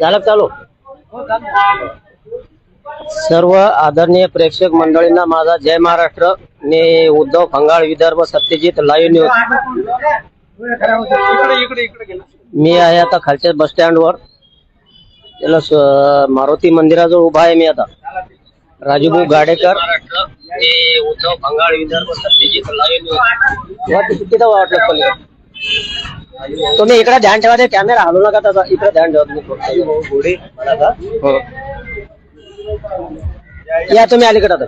झालं चालू? सर्व आदरणीय प्रेक्षक मंडळींना माझा जय महाराष्ट्र. मी उद्धव खंगाळ विदर्भ सत्यजित लाईव्ह न्यूज मी आहे आता खालच्या बस स्टँडवर त्याला मारुती मंदिराजवळ उभा आहे मी आता. राजूभाऊ गाडेकर. उद्धव खंगाळ विदर्भ सत्यजित लाईव्ह न्यूज किती वाटलं पलीकडे? तुम्ही इकडे ध्यान ठेवा ते कॅमेरा हलू नका त्याचा. इकडे ध्यान ठेवा तुम्ही का? हो. या तुम्ही अलीकडे आता.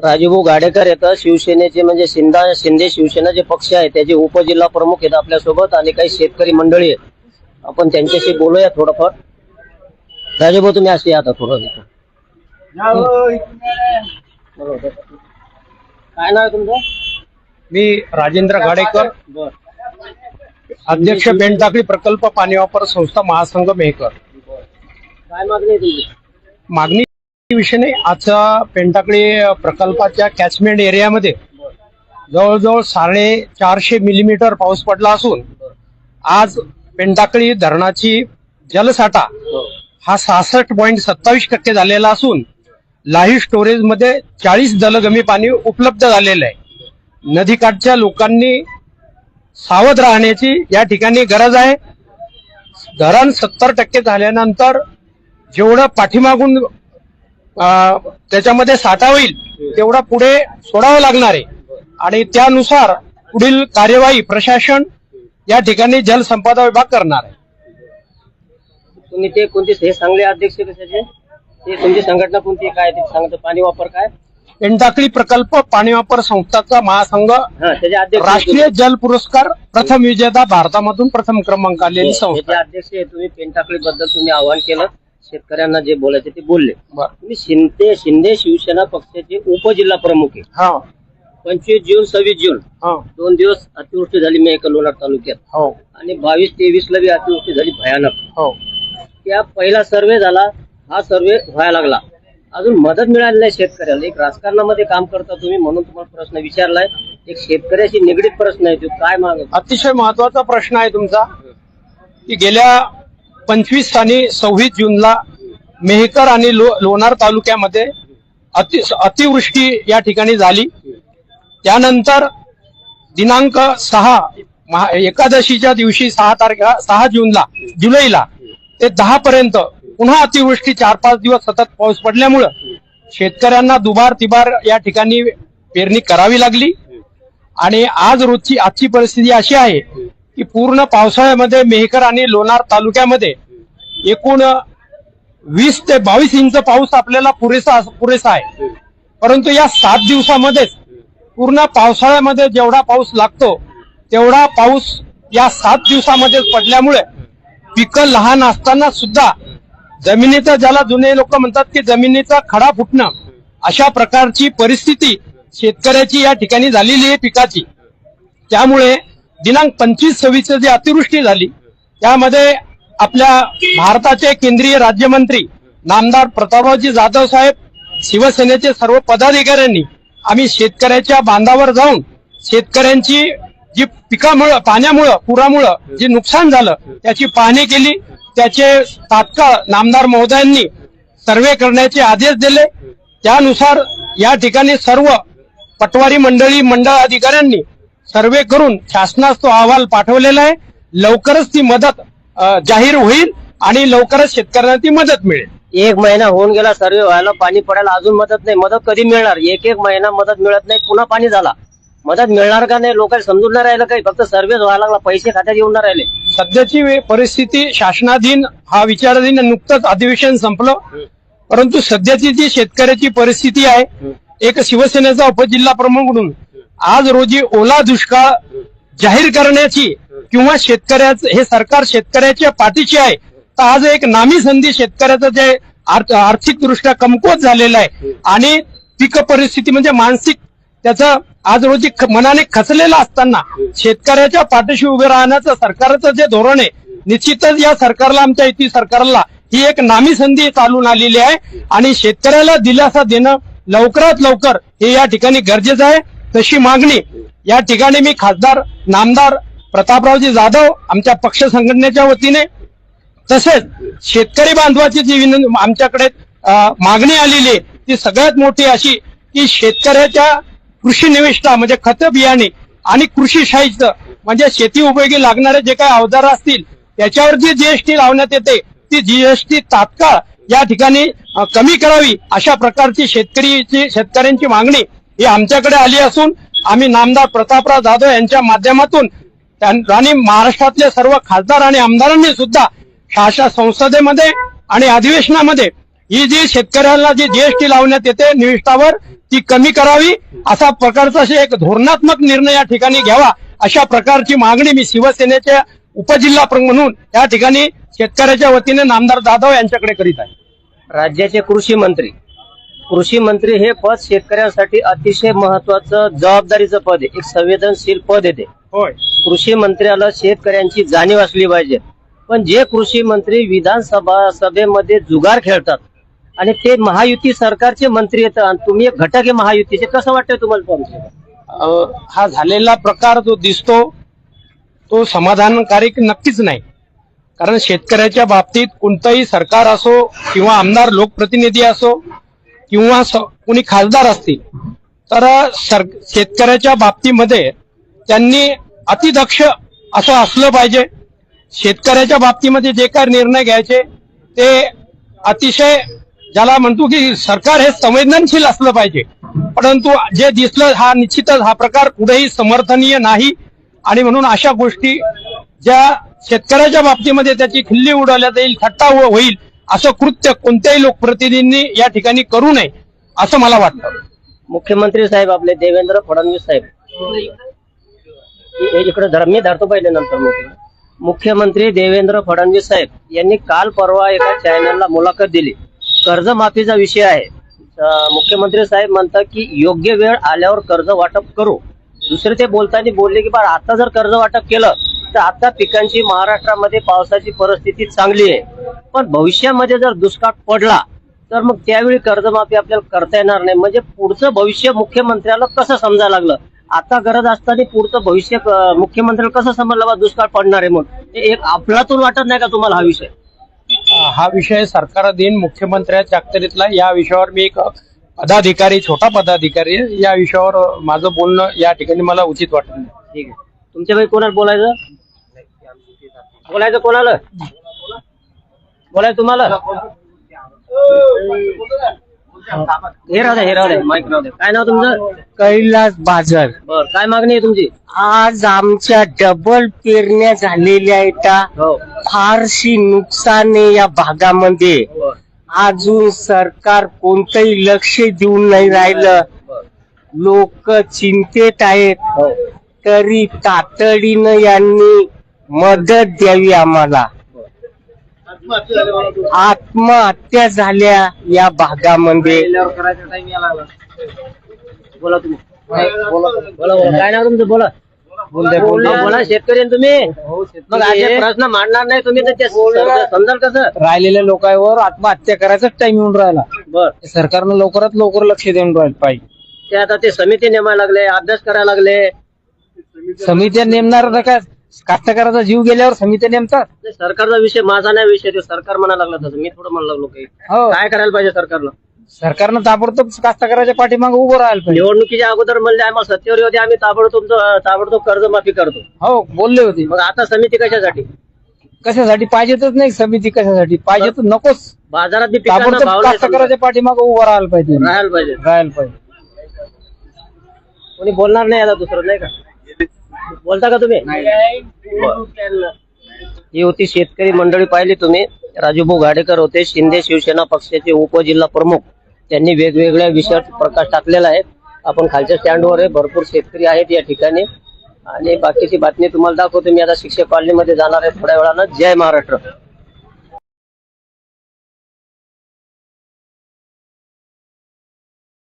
राजूभाऊ गाडेकर येतं. शिवसेनेचे म्हणजे शिंदा शिंदे शिवसेना जे पक्ष आहे त्याचे उपजिल्हा प्रमुख आहेत आपल्यासोबत आणि काही शेतकरी मंडळी आहेत. आपण त्यांच्याशी बोलूया थोडंफार. राजूभाऊ तुम्ही असे या आता थोडं. काय नाव आहे तुमचं? मी राजेंद्र गाडेकर. बर. अध्यक्ष बेंटाकळी प्रकल्प पाणी वापर संस्था महासंघ मेहकर. काय मागणी आहे तुमची? मागणी विषय नाही. आजच्या पेंटाकळी प्रकल्पाच्या कॅचमेंट एरियामध्ये जवळजवळ साडे चारशे मिलीमीटर पाऊस पडला असून आज पेंटाकळी धरणाची जलसाठा हो. सहासष्ट पॉईंट सत्तावीस टक्के झालेला असून लाही स्टोरेजमध्ये चाळीस दलगमी पाणी उपलब्ध झालेलं आहे. नदीकाठच्या लोकांनी सावध राहण्याची या ठिकाणी गरज आहे. धरण सत्तर टक्के झाल्यानंतर जेवढं पाठीमागून त्याच्यामध्ये साठा होईल तेवढा पुढे सोडावं लागणार आहे. आणि त्यानुसार पुढील कार्यवाही प्रशासन या ठिकाणी जलसंपदा विभाग करणार आहे. तुम्ही ते कोणते हे सांगले अध्यक्ष कशाचे ते तुमची संघटना कोणती काय ते पाणी वापर काय? पेंटाकळी प्रकल्प पाणी वापर संस्थाचा महासंघ हा राष्ट्रीय जल पुरस्कार प्रथम विजेता भारतामधून प्रथम क्रमांक आलेली संस्था. याचे आहे. अध्यक्ष तुम्ही पेंटाकळी बद्दल तुम्ही आवाहन केलं. शेतकऱ्यांना जे बोलायचे ते बोलले. तुम्ही शिंदे शिंदे शिवसेना पक्षाचे उपजिल्हा प्रमुख आहे. हा. पंचवीस जून सव्वीस जून. हा. दोन दिवस अतिवृष्टी झाली मेहकर लोणार तालुक्यात. हो. आणि बावीस तेवीस ला बी अतिवृष्टी झाली भयानक. हो. त्या पहिला सर्वे झाला. हा सर्वे व्हायला लागला. अजून मदत मिळाली नाही शेतकऱ्याला एक राजकारणामध्ये काम करता तुम्ही म्हणून तुम्हाला प्रश्न विचारलाय. एक शेतकऱ्याशी निगडीत प्रश्न आहे तो काय माग? अतिशय महत्त्वाचा प्रश्न आहे तुमचा. की गेल्या पंचवीस आणि सव्वीस जूनला मेहकर आणि लो, लोणार तालुक्यामध्ये अति अतिवृष्टी या ठिकाणी झाली. त्यानंतर दिनांक सहा महा- एकादशीच्या दिवशी सहा तारखेला सहा जूनला जुलैला ते दहा पर्यंत पुन्हा अतिवृष्टी चार पाच दिवस सतत पाऊस पडल्यामुळं शेतकऱ्यांना दुबार तिबार या ठिकाणी पेरणी करावी लागली. आणि आज रोजची आजची परिस्थिती अशी आहे की पूर्ण पावसाळ्यामध्ये मेहकर आणि लोणार तालुक्यामध्ये एकूण वीस ते बावीस इंच पाऊस आपल्याला पुरेसा पुरेसा आहे. परंतु या सात दिवसामध्येच पूर्ण पावसाळ्यामध्ये जेवढा पाऊस लागतो तेवढा पाऊस या सात दिवसामध्येच पडल्यामुळे पिकं लहान असताना सुद्धा जमिनीचा ज्याला जुने लोक म्हणतात की जमिनीचा खडा फुटणं अशा प्रकारची परिस्थिती शेतकऱ्याची या ठिकाणी झालेली आहे पिकाची. त्यामुळे दिनांक पंचवीस सव्वीस जी अतिवृष्टी झाली त्यामध्ये आपल्या भारताचे केंद्रीय राज्यमंत्री नामदार प्रतापरावजी जाधव साहेब शिवसेनेचे सर्व पदाधिकाऱ्यांनी आम्ही शेतकऱ्याच्या बांधावर जाऊन शेतकऱ्यांची जी पिकामुळं पाण्यामुळं पुरामुळं जे नुकसान झालं त्याची पाहणी केली. त्याचे तात्काळ नामदार महोदयांनी सर्वे करण्याचे आदेश दिले. त्यानुसार या ठिकाणी सर्व पटवारी मंडळी मंडळ अधिकाऱ्यांनी सर्वे करून शासनास तो अहवाल पाठवलेला आहे. लवकरच ती मदत जाहीर होईल आणि लवकरच शेतकऱ्यांना ती मदत मिळेल. एक महिना होऊन गेला सर्वे व्हायला पाणी पडायला अजून मदत नाही. मदत कधी मिळणार? एक एक महिना मदत मिळत नाही. पुन्हा पाणी झाला. मदत मिळणार का नाही लोकांना समजून नाही राहिलं काही फक्त सर्वे व्हायला लागला पैसे खात्यात येऊन नाही राहिले. सध्याची वे- परिस्थिती शासनाधीन हा विचाराधीन नुकतंच अधिवेशन संपलं. परंतु सध्याची जी शेतकऱ्याची परिस्थिती आहे एक शिवसेनेचा उपजिल्हा प्रमुख म्हणून आज रोजी ओला दुष्काळ जाहीर करण्याची किंवा शेतकऱ्याचं हे सरकार शेतकऱ्याच्या पाठीची आहे तर आज एक नामी संधी शेतकऱ्याचं जे आर्थ- आर्थिकदृष्ट्या कमकुवत झालेलं आहे. आणि पीक परिस्थिती म्हणजे मानसिक त्याचं आज रोजी ख- मनाने खचलेला असताना शेतकऱ्याच्या पाठीशी उभे राहण्याचं सरकारचं जे धोरण आहे निश्चितच या सरकारला आमच्या युती सरकारला ही एक नामी संधी चालून आलेली आहे. आणि शेतकऱ्याला दिलासा देणं लवकरात लवकर हे या ठिकाणी गरजेचं आहे. तशी मागणी या ठिकाणी मी खासदार नामदार प्रतापरावजी जाधव आमच्या पक्ष संघटनेच्या वतीने तसेच शेतकरी बांधवाची जी विनंती आमच्याकडे मागणी आलेली आहे ती सगळ्यात मोठी अशी की शेतकऱ्याच्या कृषी निविष्ठा म्हणजे खत बियाणे आणि कृषी साहित्य म्हणजे शेती उपयोगी लागणारे जे काही अवजार असतील त्याच्यावर जी जीएसटी लावण्यात येते ती जीएसटी तात्काळ या ठिकाणी कमी करावी अशा प्रकारची शेतकरीची शेतकऱ्यांची मागणी ही आमच्याकडे आली असून आम्ही नामदार प्रतापराव जाधव यांच्या माध्यमातून आणि महाराष्ट्रातले सर्व खासदार आणि आमदारांनी सुद्धा शासन संसदेमध्ये आणि अधिवेशनामध्ये ही जी शेतकऱ्यांना जी जीएसटी लावण्यात येते निविष्ठावर ती कमी करावी. असा प्रकारचा असे एक धोरणात्मक निर्णय या ठिकाणी घ्यावा. अशा प्रकारची मागणी मी शिवसेनेच्या उपजिल्हा प्रमुख म्हणून या ठिकाणी शेतकऱ्याच्या वतीने नामदार जाधव यांच्याकडे करीत आहे. राज्याचे कृषी मंत्री. कृषी मंत्री हे पद शेतकऱ्यांसाठी अतिशय महत्वाचं जबाबदारीचं पद आहे. एक संवेदनशील पद येते होय. कृषी मंत्र्याला शेतकऱ्यांची जाणीव असली पाहिजे. पण जे कृषी मंत्री विधानसभा सभेमध्ये जुगार खेळतात आणि ते महायुती सरकारचे मंत्री येतात आणि तुम्ही एक घटक आहे महायुतीचे. कसं वाटतंय तुम्हाला पण? हा झालेला प्रकार जो दिसतो तो समाधानकारक नक्कीच नाही. कारण शेतकऱ्याच्या बाबतीत कोणतंही सरकार असो किंवा आमदार लोकप्रतिनिधी असो किंवा स- कोणी खासदार असतील तर सर शेतकऱ्याच्या बाबतीमध्ये त्यांनी अतिदक्ष असं असलं पाहिजे. शेतकऱ्याच्या बाबतीमध्ये जे काही निर्णय घ्यायचे ते अतिशय ज्याला म्हणतो की सरकार हे संवेदनशील असलं पाहिजे. परंतु जे दिसलं हा निश्चितच हा प्रकार कुठेही समर्थनीय नाही. आणि म्हणून अशा गोष्टी ज्या शेतकऱ्याच्या बाबतीमध्ये त्याची खिल्ली उडवल्या येईल थट्टा होईल असं कृत्य कोणत्याही लोकप्रतिनिधींनी या ठिकाणी करू नये असं मला वाटतं. मुख्यमंत्री साहेब आपले देवेंद्र फडणवीस साहेब. हे इकडे धर मी धरतो पहिले नंतर मुख्यमंत्री देवेंद्र फडणवीस साहेब यांनी काल परवा एका चॅनलला मुलाखत दिली. कर्जमाफीचा विषय आहे. मुख्यमंत्री साहेब म्हणतात की योग्य वेळ आल्यावर कर्ज वाटप करू. दुसरे ते बोलताना बोलले की बा आता जर कर्ज वाटप केलं तर आता पिकांची महाराष्ट्रामध्ये पावसाची परिस्थिती चांगली आहे. पण भविष्यामध्ये जर दुष्काळ पडला तर मग त्यावेळी कर्जमाफी आपल्याला करता येणार नाही. म्हणजे पुढचं भविष्य मुख्यमंत्र्याला कसं समजायला लागलं? आता गरज असताना पुढचं भविष्य मुख्यमंत्र्याला कसं समजलं बा दुष्काळ पडणार आहे म्हणून? हे एक आपलातून वाटत नाही का तुम्हाला हा विषय? हा विषय सरकार दिन मुख्यमंत्र्याच्या अखत्यारीतला या विषयावर मी एक पदाधिकारी छोटा पदाधिकारी आहे. या विषयावर माझं बोलणं या ठिकाणी मला उचित वाटत नाही. ठीक आहे. तुमच्या कोणाला बोलायचं? बोलायचं कोणाला? बोलायचं तुम्हाला? हे. राहू द्या हे राहू द्या माईक राहू द्या काय नाव तुमचं? कैलास बाजार. बर काय मागणी आहे तुमची? आज आमच्या डबल पेरण्या झालेल्या आहेत हो. फारशी नुकसान आहे या भागामध्ये. बर अजून सरकार कोणतंही लक्ष देऊन नाही राहिलं. बर. लोक चिंतेत आहेत. हो. तरी तातडीनं यांनी मदत द्यावी आम्हाला. आत्महत्या झाल्या या भागामध्ये. बोला तुम्ही. बोला बोला. काय नाव तुमचं? बोला. बोला बोला शेतकरी तुम्ही? मग असे प्रश्न मांडणार नाही तुम्ही तर ते समजा- समजाल कसं? राहिलेल्या लोकांवर आत्महत्या करायचाच टाइम येऊन राहिला. बर. सरकारनं लवकरात लवकर लक्ष देऊन राहिलं पाहिजे. ते आता ते समिती नेमायला लागले अभ्यास करायला लागले. समित्या नेमणार ना काय? कास्तकाराचा जीव गेल्यावर समित्या नेमतात नाही, सरकारचा विषय माझा नाही विषय तो सरकार म्हणायला लागला तसं. मी थोडं म्हणलं लागलो काही. हो. काय करायला पाहिजे सरकारनं? सरकारनं ताबडतोब कास्तकाराच्या पाठीमागे उभं राहायला पाहिजे. निवडणुकीच्या अगोदर म्हणले आम्हाला सत्तेवर होते आम्ही ताबडतोब ताबडतोब कर्जमाफी करतो. हो बोलले होते. मग आता समिती कशासाठी? कशासाठी? पाहिजेतच नाही समिती कशासाठी? पाहिजे तर नकोच. बाजारात बी पिकांना ताबडतोब भाव नाही समजा. कास्तकाराच्या पाठीमागे उभं राहायला पाहिजे. राहायला पाहिजे. राहायला पाहिजे. कोणी बोलणार नाही आता दुसरं नाही का? बोलता का तुम्ही? ही होती शेतकरी मंडळी पाहिली तुम्ही. राजूभाऊ गाडेकर होते. शिंदे शिवसेना पक्षाचे उपजिल्हा प्रमुख. त्यांनी वेगवेगळ्या विषयावर प्रकाश टाकलेला आहे. आपण खालच्या स्टँडवर आहे. भरपूर शेतकरी आहेत या ठिकाणी. आणि बाकीची बातमी तुम्हाला दाखवतो. मी आता शिक्षक कॉलनीमध्ये जाणार आहे थोड्या वेळानं. जय महाराष्ट्र.